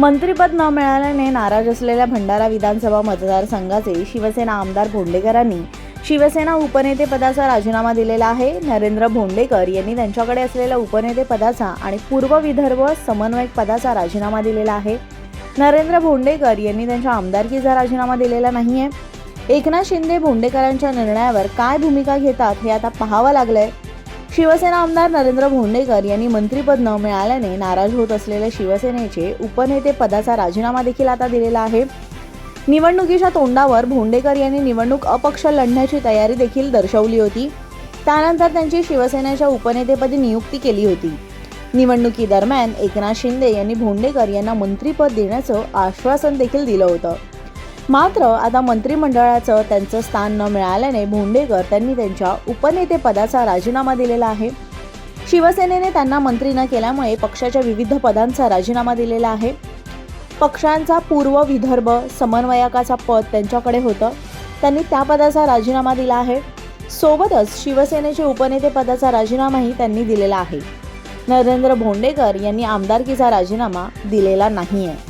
मंत्रीपद न मिळाल्याने नाराज असलेल्या भंडारा विधानसभा मतदारसंघाचे शिवसेना आमदार भोंडेकरांनी शिवसेना उपनेतेपदाचा राजीनामा दिलेला आहे. नरेंद्र भोंडेकर यांनी त्यांच्याकडे असलेल्या उपनेतेपदाचा आणि पूर्व विदर्भ समन्वयक पदाचा राजीनामा दिलेला आहे. नरेंद्र भोंडेकर यांनी त्यांच्या आमदारकीचा राजीनामा दिलेला नाही आहे एकनाथ शिंदे भोंडेकरांच्या निर्णयावर काय भूमिका घेतात हे आता पाहावं लागलंय. शिवसेना आमदार नरेंद्र भोंडेकर यांनी मंत्रीपद न मिळाल्याने नाराज होत असलेल्या शिवसेनेचे उपनेते पदाचा राजीनामा देखील आता दिलेला आहे. निवडणुकीच्या तोंडावर भोंडेकर यांनी निवडणूक अपक्ष लढण्याची तयारी देखील दर्शवली होती. त्यानंतर त्यांची शिवसेनेच्या उपनेतेपदी नियुक्ती केली होती. निवडणुकीदरम्यान एकनाथ शिंदे यांनी भोंडेकर यांना मंत्रीपद देण्याचं आश्वासन देखील दिलं होतं. मात्र आता मंत्रिमंडळाचं त्यांचं स्थान न मिळाल्याने भोंडेकर त्यांनी त्यांच्या उपनेतेपदाचा राजीनामा दिलेला आहे. शिवसेनेने त्यांना मंत्री न केल्यामुळे पक्षाच्या विविध पदांचा राजीनामा दिलेला आहे. पक्षांचा पूर्व विदर्भ समन्वयकाचा पद त्यांच्याकडे होतं. त्यांनी त्या पदाचा राजीनामा दिला आहे. सोबतच शिवसेनेचे उपनेते पदाचा राजीनामाही त्यांनी दिलेला आहे. नरेंद्र भोंडेकर यांनी आमदारकीचा राजीनामा दिलेला नाही आहे